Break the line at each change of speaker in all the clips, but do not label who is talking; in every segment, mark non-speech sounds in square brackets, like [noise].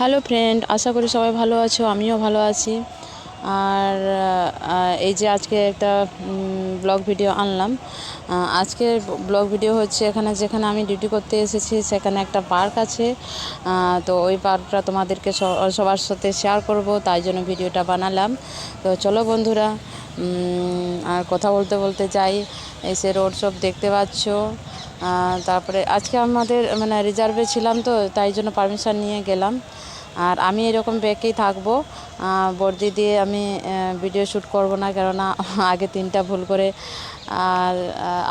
Hello friend আশা করি সবাই ভালো আছো আমিও ভালো আছি। আর এই যে আজকে একটা ব্লগ ভিডিও আনলাম। আহ, আজকের ব্লগ ভিডিও হচ্ছে এখানে যেখানে আমি ডিউটি করতে এসেছি সেখানে একটা পার্ক আছে। তো ওই পার্কটা তোমাদেরকে সবার সাথে শেয়ার করব তাই জন্য ভিডিওটা বানালাম। তো চলো বন্ধুরা আর কথা বলতে বলতে যাই। এসে রোড সব দেখতে পাচ্ছ। তারপরে আজকে আমাদের মানে রিজার্ভে ছিলাম তো তাই জন্য পারমিশন নিয়ে গেলাম। আর আমি এরকম ব্যাগেই থাকব। বর্দি দিয়ে আমি ভিডিও শ্যুট করব না, কেননা আগে তিনটা ভুল করে আর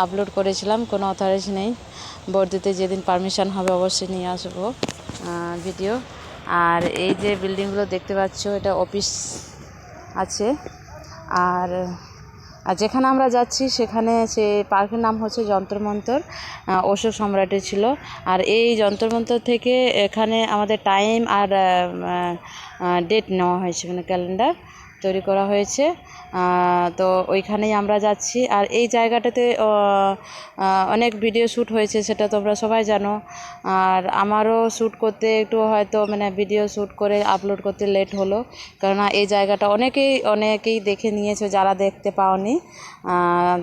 আপলোড করেছিলাম, কোনো অথরিটি নেই। বর্দিতে যেদিন পারমিশন হবে অবশ্যই নিয়ে আসব ভিডিও আর এই যে বিল্ডিংগুলো দেখতে পাচ্ছ, এটা অফিস আছে। আর আর যেখানে আমরা যাচ্ছি সেখানে সে পার্কের নাম হচ্ছে যন্তর মন্তর আহ, অশোক সম্রাটের ছিল। আর এই যন্তর মন্তর থেকে এখানে আমাদের টাইম আর ডেট নেওয়া হয়েছে মানে ক্যালেন্ডার তৈরি করা হয়েছে। তো ওইখানেই আমরা যাচ্ছি। আর এই জায়গাটাতে অনেক ভিডিও শ্যুট হয়েছে, সেটা তোমরা সবাই জানো। আর আমারও শ্যুট করতে একটু হয়তো মানে ভিডিও শ্যুট করে আপলোড করতে লেট হলো। কেননা এই জায়গাটা অনেকেই অনেকেই দেখে নিয়েছে, যারা দেখতে পাওনি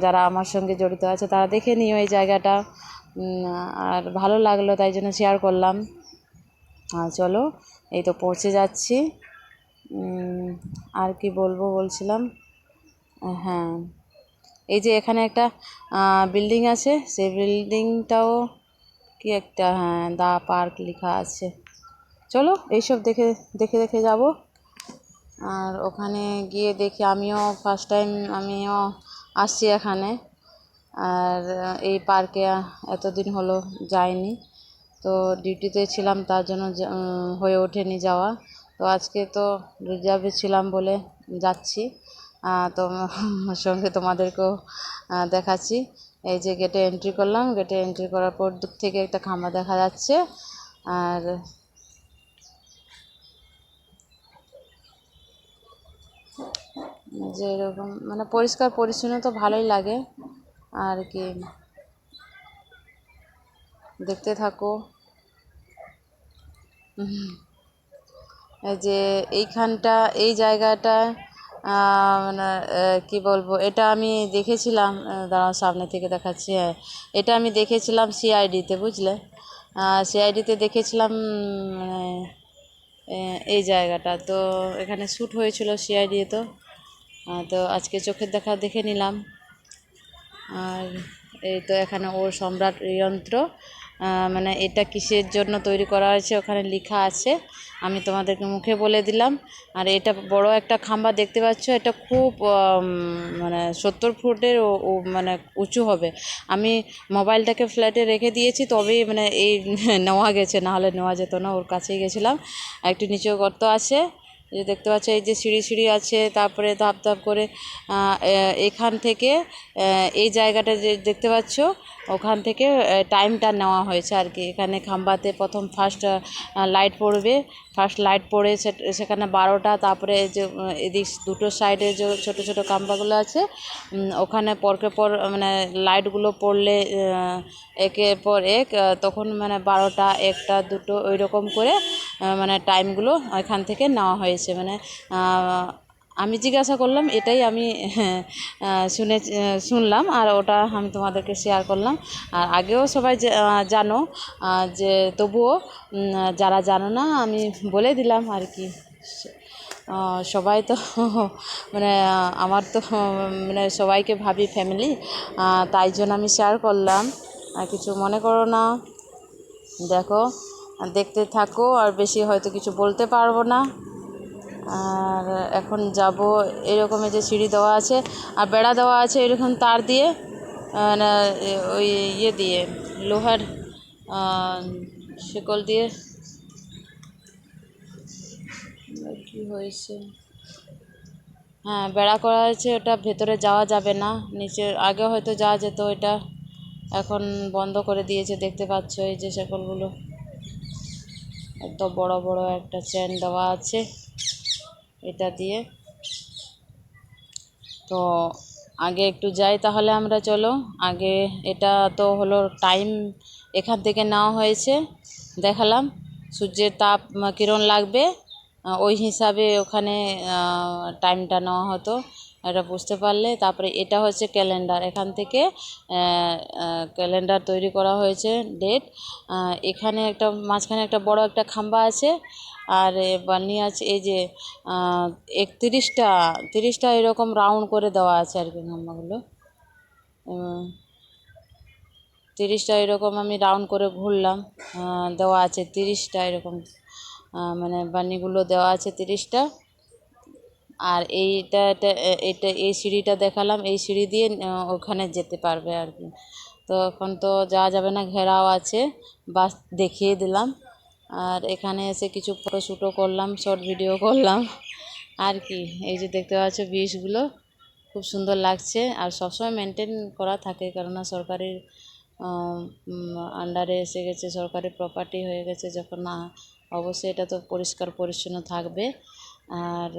যারা আমার সঙ্গে জড়িত আছে, তারা দেখে নিও এই জায়গাটা। আর ভালো লাগল, তাই জন্য শেয়ার করলাম। চলো, এই তো পৌঁছে যাচ্ছি। আর কি বলব বলছিলাম? হ্যাঁ। এই যে এখানে একটা বিল্ডিং আছে, সেই বিল্ডিংটাও কি একটা হ্যাঁ দা পার্ক লেখা আছে। চলো এইসব দেখে দেখে দেখে যাব। আর ওখানে গিয়ে দেখি আমিও ফার্স্ট টাইম আমিও আসছি এখানে। আর এই পার্কে এতদিন হলো যাইনি। তো ডিউটিতে ছিলাম তার জন্য হয়ে ওঠেনি যাওয়া। তো আজকে তো রিজার্ভে ছিলাম বলে যাচ্ছি। তো সঙ্গে তোমাদেরকেও দেখাচ্ছি। এই যে গেটে এন্ট্রি করলাম গেটে এন্ট্রি করার পর দূর থেকে একটা খাম্বা দেখা যাচ্ছে। আর যে এরকম মানে পরিষ্কার পরিচ্ছন্ন তো ভালোই লাগে। আর কি, দেখতে থাকো। যে এইখানটা, এই জায়গাটা মানে কী বলব, এটা আমি দেখেছিলাম দাঁড়াও, সামনে থেকে দেখাচ্ছি হ্যাঁ। এটা আমি দেখেছিলাম সিআইডিতে বুঝলে? সিআইডিতে দেখেছিলাম মানে এই জায়গাটা। তো এখানে শ্যুট হয়েছিল সিআইডি তো। তো আজকে চোখের দেখা দেখে নিলাম। আর এই তো এখানে ওর সম্রাট যন্ত্র মানে এটা কিসের জন্য তৈরি করা হয়েছে ওখানে লেখা আছে। আমি তোমাদেরকে মুখে বলে দিলাম। আর এটা বড় একটা খাম্বা দেখতে পাচ্ছ, এটা খুব মানে সত্তর ফুটের ও- মানে উঁচু হবে। আমি মোবাইলটাকে ফ্ল্যাটে রেখে দিয়েছি, তবেই মানে এই [laughs] নেওয়া গেছে, নাহলে নেওয়া যেত না, ওর কাছেই গেছিলাম। একটু নিচেও গর্ত আছে যে দেখতে পাচ্ছ, এই যে সিঁড়ি সিঁড়ি আছে, তারপরে ধাপ ধাপ করে এখান থেকে এই জায়গাটা যে দেখতে পাচ্ছ, ওখান থেকে টাইমটা নেওয়া হয়েছে আর কি। এখানে খাম্বাতে প্রথম ফার্স্ট লাইট পড়বে। ফার্স্ট লাইট পড়ে সেখানে বারোটা, তারপরে যে এদিক দুটো সাইডে যে ছোটো ছোটো খাম্বাগুলো আছে ওখানে পরকে পর মানে লাইটগুলো পড়লে একের পর এক তখন মানে বারোটা, একটা, দুটো ওই রকম করে মানে টাইমগুলো এখান থেকে নেওয়া হয়েছে। মানে আমি জিজ্ঞাসা করলাম, এটাই আমি শুনে, শুনলাম আর ওটা আমি তোমাদেরকে শেয়ার করলাম। আর আগেও সবাই জানো যে তবুও যারা জানো না, আমি বলে দিলাম আর কি। সবাই তো মানে আমার তো মানে সবাইকে ভাবি ফ্যামিলি তাই জন্য আমি শেয়ার করলাম। আর কিছু মনে করো না। দেখো দেখতে থাকো আর বেশি হয়তো কিছু বলতে পারব না। আর এখন যাব এরকমের যে সিঁড়ি দেওয়া আছে আর বেড়া দেওয়া আছে এরকম তার দিয়ে না, ওই ইয়ে দিয়ে লোহার শিকল দিয়ে। কি হয়েছে? হ্যাঁ বেড়া করা হয়েছে ওটা ভেতরে যাওয়া যাবে না নিচে আগে হয়তো যাওয়া যেত এটা এখন বন্ধ করে দিয়েছে দেখতে পাচ্ছ এই যে শিকলগুলো। এত বড় বড় একটা চেন দেওয়া আছে এটা দিয়ে। তো আগে একটু যাই তাহলে আমরা, চলো। আগে এটা তো হলো টাইম এখান থেকে নেওয়া হয়েছে, দেখালাম। সূর্যের তাপ, কিরণ লাগবে ওই হিসাবে ওখানে টাইমটা নেওয়া হতো। এটা বুঝতে পারলে। তারপরে এটা হচ্ছে ক্যালেন্ডার। এখান থেকে ক্যালেন্ডার তৈরি করা হয়েছে ডেট। এখানে একটা, মাঝখানে একটা বড় একটা খাম্বা আছে। আর বানিয়ে আছে, এই যে একত্রিশটা, তিরিশটা এরকম রাউন্ড করে দেওয়া আছে আর কি খাম্বাগুলো। তিরিশটা এরকম আমি রাউন্ড করে ঘুরলাম। দেওয়া আছে তিরিশটা এরকম। মানে বানিগুলো দেওয়া আছে তিরিশটা। আর এইটা, এটা এই সিঁড়িটা দেখালাম, এই সিঁড়ি দিয়ে ওখানে যেতে পারবে আর কি। তো এখন তো যাওয়া যাবে না, ঘেরাও আছে, বাস দেখিয়ে দিলাম। আর এখানে এসে কিছু ফটো ফটোশ্যুটও করলাম শর্ট ভিডিও করলাম। আর কি, এই যে দেখতে পাচ্ছ বিষগুলো খুব সুন্দর লাগছে। আর সবসময় মেনটেন করা থাকে, কেননা সরকারি আন্ডারে এসে গেছে, সরকারি প্রপার্টি হয়ে গেছে, যখন না, অবশ্যই এটা তো পরিষ্কার পরিচ্ছন্ন থাকবে। আর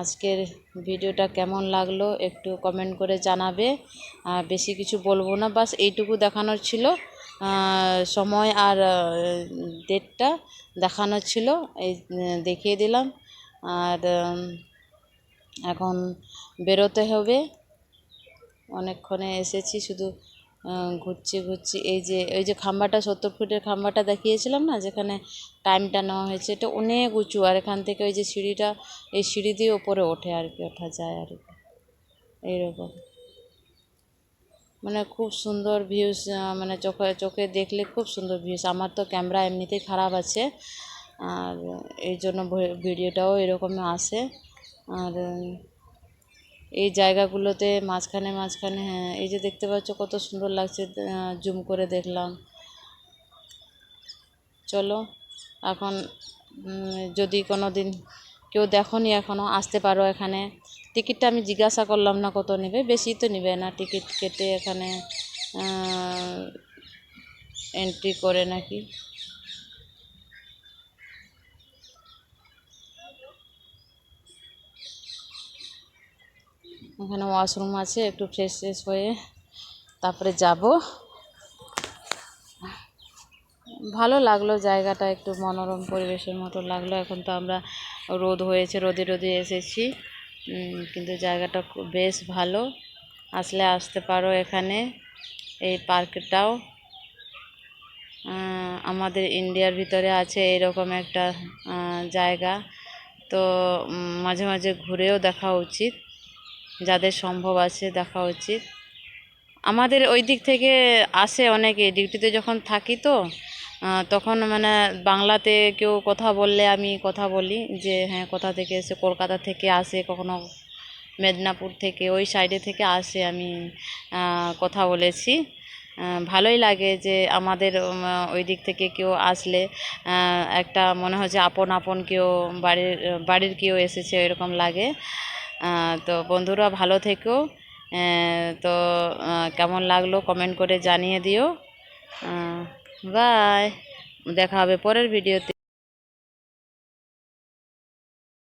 আজকের ভিডিওটা কেমন লাগল একটু কমেন্ট করে জানাবে। বেশি কিছু বলব না, বাস এইটুকু দেখানোর ছিল। সময় আর ডেটটা দেখানোর ছিল, এই দেখিয়ে দিলাম। আর এখন বেরোতে হবে। অনেকক্ষণে এসেছি, শুধু ঘুরছি ঘুরছি। এই যে ওই যে খাম্বাটা, সত্তর ফুটের খাম্বাটা দেখিয়েছিলাম না, যেখানে টাইমটা নেওয়া হয়েছে, এটা অনেক উঁচু। আর এখান থেকে ওই যে সিঁড়িটা, এই সিঁড়ি দিয়ে ওপরে ওঠে আর কি, ওঠা যায় আর কি। এইরকম। মানে খুব সুন্দর ভিউস মানে চোখে চোখে দেখলে খুব সুন্দর ভিউস আমার তো ক্যামেরা এমনিতেই খারাপ আছে, আর এই জন্য ভিডিওটাও এরকম আসে। আর এই জায়গাগুলোতে মাঝখানে মাঝখানে হ্যাঁ এই যে দেখতে পাচ্ছ কত সুন্দর লাগছে জুম করে দেখলাম। চলো, এখন যদি কোনো দিন কেউ দেখোনি এখনও আসতে পারো এখানে। টিকিটটা আমি জিজ্ঞাসা করলাম না কত নেবে, বেশি তো নেবে না, টিকিট কেটে এখানে এন্ট্রি করে নাকি। এখানে ওয়াশরুম আছে, একটু ফ্রেশ ফ্রেশ হয়ে তারপরে যাব। ভালো লাগল জায়গাটা একটু মনোরম পরিবেশের মতো লাগল। এখন তো আমরা রোদ হয়েছে, রোদে রোদে এসেছি। কিন্তু জায়গাটা বেশ ভালো। আসলে আসতে পারো এখানে, এই পার্কটাও। আমাদের ইন্ডিয়ার ভিতরে আছে এরকম একটা জায়গা। তো মাঝে মাঝে ঘুরেও দেখা উচিত। যাদের সম্ভব আছে দেখা উচিত। আমাদের ওই দিক থেকে আসে অনেকে ডিউটিতে যখন থাকি তো তখন মানে বাংলাতে কেউ কথা বললে আমি কথা বলি যে হ্যাঁ কোথা থেকে এসে, কলকাতা থেকে আসে, কখনো মেদিনীপুর থেকে, ওই সাইডে থেকে আসে আমি কথা বলেছি। ভালোই লাগে যে আমাদের ওই দিক থেকে কেউ আসলে একটা মনে হয় যে আপন আপন কেউ বাড়ির বাড়ির কেউ এসেছে এরকম লাগে। তো বন্ধুরা ভালো থেকো। তো কেমন লাগল কমেন্ট করে জানিয়ে দিও। বাই দেখা হবে পরের ভিডিওতে